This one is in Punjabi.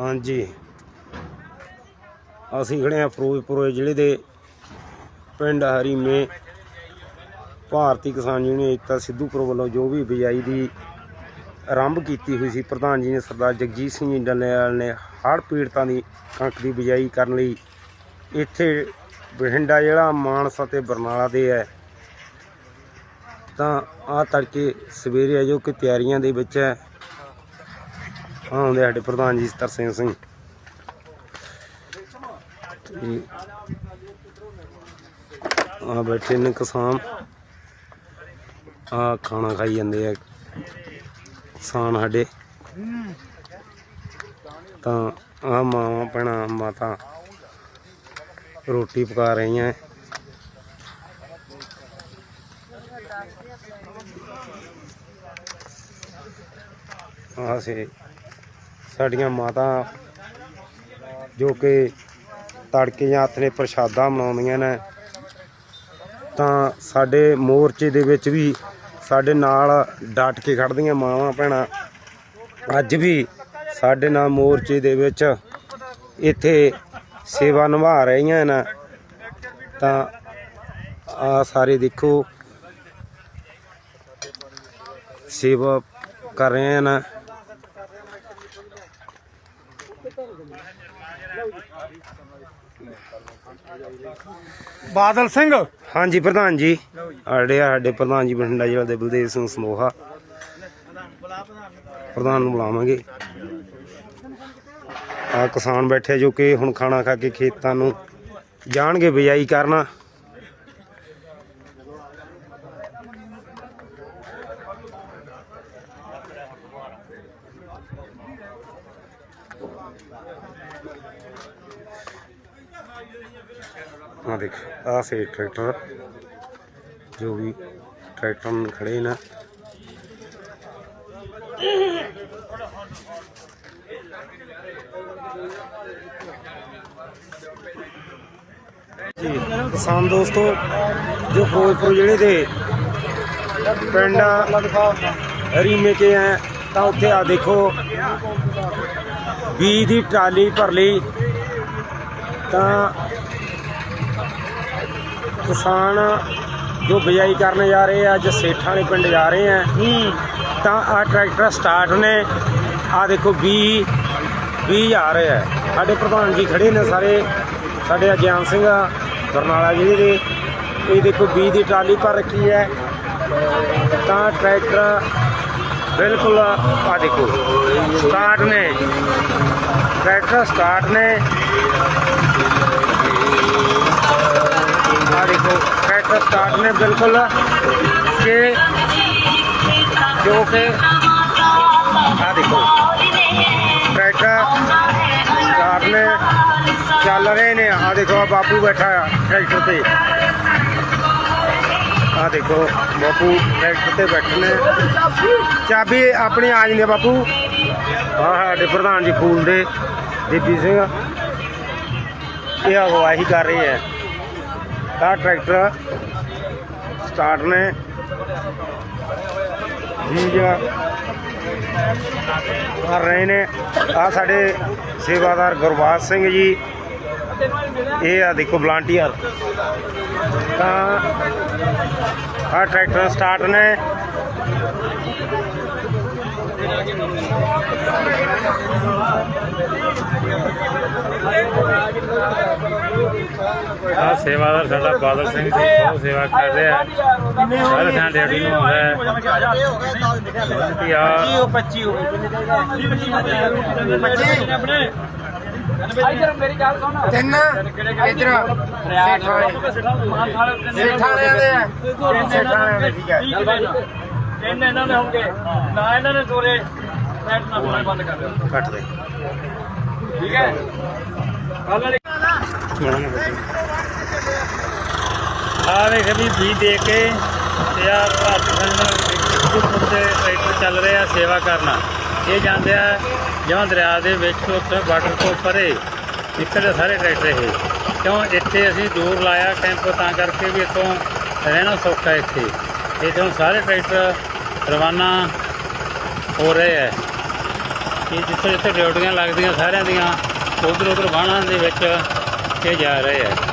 ਹਾਂਜੀ। ਅਸੀਂ ਖੜੇ ਆ ਫਿਰੋਜ਼ਪੁਰ ਜ਼ਿਲ੍ਹੇ ਦੇ ਪਿੰਡ ਹਰੀਮੇ। ਭਾਰਤੀ ਕਿਸਾਨ ਯੂਨੀਅਨ ਏਕਤਾ ਸਿੱਧੂਪੁਰ ਵੱਲੋਂ ਜੋ ਵੀ ਬਿਜਾਈ ਦੀ ਆਰੰਭ ਕੀਤੀ ਹੋਈ ਸੀ, ਪ੍ਰਧਾਨ ਜੀ ਨੇ ਸਰਦਾਰ ਜਗਜੀਤ ਸਿੰਘ ਜੀ ਡੱਲੇਵਾਲ ਨੇ ਹੜ੍ਹ ਪੀੜਤਾਂ ਦੀ ਕਣਕ ਦੀ ਬਿਜਾਈ ਕਰਨ ਲਈ ਇੱਥੇ ਬਠਿੰਡਾ ਜਿਹੜਾ ਮਾਨਸਾ ਤੇ ਬਰਨਾਲਾ ਦੇ ਹੈ। ਤਾਂ ਆ ਤੜਕੇ ਸਵੇਰੇ ਆ ਜੋ ਕਿ ਤਿਆਰੀਆਂ ਦੇ ਵਿੱਚ ਹੈ। ਆਉਂਦੇ ਸਾਡੇ ਪ੍ਰਧਾਨ ਜੀ ਤਰਸੇਮ ਸਿੰਘ ਆ ਬੈਠੇ ਨੇ ਕਿਸਾਨ। ਆ ਖਾਣਾ ਖਾਈ ਜਾਂਦੇ ਆ ਕਿਸਾਨ ਸਾਡੇ। ਤਾਂ ਆ ਮਾਵਾਂ, ਭੈਣਾਂ, ਮਾਤਾ ਰੋਟੀ ਪਕਾ ਰਹੀਆਂ। ਹੈ। ਸੇ ਸਾਡੀਆਂ ਮਾਤਾ ਜੋ ਕਿ ਤੜਕੇ ਜਾਂ ਹੱਥ ਨੇ ਪ੍ਰਸ਼ਾਦਾ ਮਨਾਉਂਦੀਆਂ ਨੇ, ਤਾਂ ਸਾਡੇ ਮੋਰਚੇ ਦੇ ਵਿੱਚ ਵੀ ਸਾਡੇ ਨਾਲ ਡਟ ਕੇ ਖੜਦੀਆਂ ਮਾਵਾਂ ਭੈਣਾਂ। ਅੱਜ ਵੀ ਸਾਡੇ ਨਾਲ ਮੋਰਚੇ ਦੇ ਵਿੱਚ ਇੱਥੇ ਸੇਵਾ ਨਿਭਾ ਰਹੀਆਂ ਨੇ। ਤਾਂ ਆ ਸਾਰੇ ਦੇਖੋ, ਸੇਵਾ ਕਰ ਰਹੇ ਹਨ ਬਾਦਲ ਸਿੰਘ। ਹਾਂਜੀ, ਪ੍ਰਧਾਨ ਜੀ। ਸਾਡੇ ਸਾਡੇ ਪ੍ਰਧਾਨ ਜੀ ਬਠਿੰਡਾ ਜ਼ਿਲ੍ਹਾ ਦੇ ਬਲਦੇਵ ਸਿੰਘ ਸਮੋਹਾ। ਪ੍ਰਧਾਨ ਨੂੰ ਬੁਲਾਵਾਂਗੇ। ਆ ਕਿਸਾਨ ਬੈਠੇ ਜੋ ਕਿ ਹੁਣ ਖਾਣਾ ਖਾ ਕੇ ਖੇਤਾਂ ਨੂੰ ਜਾਣਗੇ ਬਿਜਾਈ ਕਰਨਾ। ਆ ਦੇਖ ਆ ਸੇ ਟਰੈਕਟਰ ਜੋ ਵੀ ਟਰੈਕਟਰ ਨੂੰ ਖੜੇ ਨਾ। ਜੀ, ਕਿਸਾਨ ਦੋਸਤੋ, ਜੋ ਫਿਰੋਜ਼ਪੁਰ ਜਿਹੜੇ ਦੇ ਪਿੰਡ ਹਰੀਮੇ ਕੇ ਹੈ ਤਾਂ ਉੱਥੇ ਆ ਦੇਖੋ, ਬੀਜ ਦੀ ਟਰਾਲੀ ਭਰ ਲਈ। ਤਾਂ ਕਿਸਾਨ ਜੋ ਬਿਜਾਈ ਕਰਨ ਜਾ ਰਹੇ ਆ ਅੱਜ ਸੇਠਾਂ ਵਾਲੇ ਪਿੰਡ ਜਾ ਰਹੇ ਆ ਤਾਂ ਆ ਟਰੈਕਟਰ ਸਟਾਰਟ ਨੇ। ਆ ਦੇਖੋ 20 20 ਆ ਰਹੇ ਸਾਡੇ ਪ੍ਰਧਾਨ ਜੀ ਖੜੇ ਨੇ ਸਾਰੇ। ਸਾਡੇ ਅਗਿਆਨ ਸਿੰਘ ਬਰਨਾਲਾ ਜ਼ਿਲ੍ਹੇ ਦੇ। ਇਹ ਦੇਖੋ 20 ਦੀ ਟਰਾਲੀ ਭਰ ਰੱਖੀ ਹੈ। ਤਾਂ ਟਰੈਕਟਰ ਬਿਲਕੁਲ ਆ ਦੇਖੋ ਸਟਾਰਟ ਨੇ। ਟਰੈਕਟਰ ਸਟਾਰਟ ਨੇ। ਆ ਦੇਖੋ ਟਰੈਕਟਰ ਸਟਾਰਟ ਨੇ ਬਿਲਕੁਲ। ਕਿ ਜੋ ਕਿ ਆ ਦੇਖੋ ਟਰੈਕਟਰ ਸਟਾਰਟ ਨੇ, ਚੱਲ ਰਹੇ ਨੇ। ਆ ਦੇਖੋ ਬਾਪੂ ਬੈਠਾ ਆ ਟਰੈਕਟਰ ਤੇ। ਆ ਦੇਖੋ, ਬਾਪੂ ਟਰੈਕਟਰ ਤੇ ਬੈਠੇ ਨੇ। ਚਾਬੀ ਆਪਣੀ ਆ ਜਾਂਦੀ ਬਾਪੂ। ਆ ਸਾਡੇ ਪ੍ਰਧਾਨ ਜੀ ਫੂਲ ਦੇ ਦੀਪੀ ਸਿੰਘ। ਇਹ ਅਗਵਾਹੀ ਕਰ ਰਹੇ ਹੈ। ਆ ਟਰੈਕਟਰ ਸਟਾਰਟ ਨੇ। ਜੀ ਕਰ ਰਹੇ ਨੇ। ਆ ਸਾਡੇ ਸੇਵਾਦਾਰ ਗੁਰਬਾਜ ਸਿੰਘ ਜੀ। ਇਹ ਆ ਦੇਖੋ ਵਲੰਟੀਅਰ ਤਾਂ ਆ ਟਰੈਕਟਰ ਸਟਾਰਟ ਨੇ। ਆ ਸੇਵਾਦਾਰ ਸਾਡਾ ਬਾਦਲ ਸਿੰਘ ਜੀ ਬਹੁਤ ਸੇਵਾ ਕਰ ਰਿਹਾ ਹਰ ਥਾਂ ਡਿਊਟੀ ਨੂੰ ਆਉਂਦਾ ਹੈ। ਯਾ 25 ਹੋ ਇਧਰ ਮੇਰੀ ਗੱਲ ਸੁਣ। ਤਿੰਨ। ਇਧਰ ਸੇਠ ਵਾਲੇ। ਸੇਠ ਵਾਲਿਆਂ ਦੇ ਆ ਸੇਠ ਵਾਲਿਆਂ ਦੇ ਠੀਕ ਹੈ। ਤਿੰਨ ਇਹਨਾਂ ਦੇ ਹੋਣਗੇ। ਨਾ ਇਹਨਾਂ ਨੇ ਤੋਰੇ ਨੈਟ ਨਾ ਹੋਣਾ ਬੰਦ ਕਰ ਦਿਓ। ਕੱਟ ਦੇ। ਠੀਕ ਹੈ। ਕੱਲ ਆ ਵੇਖ ਵੀ ਵੀ ਦੇ ਕੇ ਤੇ ਆ ਭਾਰਤ ਸੰਘ ਦੇ ਟਰੈਕਟਰ ਚੱਲ ਰਹੇ ਆ ਸੇਵਾ ਕਰਨਾ। ਇਹ ਜਾਂਦੇ ਆ ਜਿਵੇਂ ਦਰਿਆ ਦੇ ਵਿੱਚ ਉੱਥੇ ਬਾਰਡਰ ਤੋਂ ਪਰੇ ਨਿਕਲਦੇ ਸਾਰੇ ਟਰੈਕਟਰ ਇਹ। ਕਿਉਂ? ਇੱਥੇ ਅਸੀਂ ਦੂਰ ਲਾਇਆ ਕੈਂਪ ਤਾਂ ਕਰਕੇ ਵੀ ਇੱਥੋਂ ਰਹਿਣਾ ਸੌਖਾ ਇੱਥੇ। ਇੱਥੋਂ ਸਾਰੇ ਟਰੈਕਟਰ ਰਵਾਨਾ ਹੋ ਰਹੇ ਹੈ। ਇਹ ਜਿੱਥੇ ਜਿੱਥੇ ਡਿਊਟੀਆਂ ਲੱਗਦੀਆਂ ਸਾਰਿਆਂ ਦੀਆਂ ਉਧਰ ਉਧਰ ਬਾਣਾ ਦੇ ਵਿੱਚ ਇਹ ਜਾ ਰਹੇ ਆ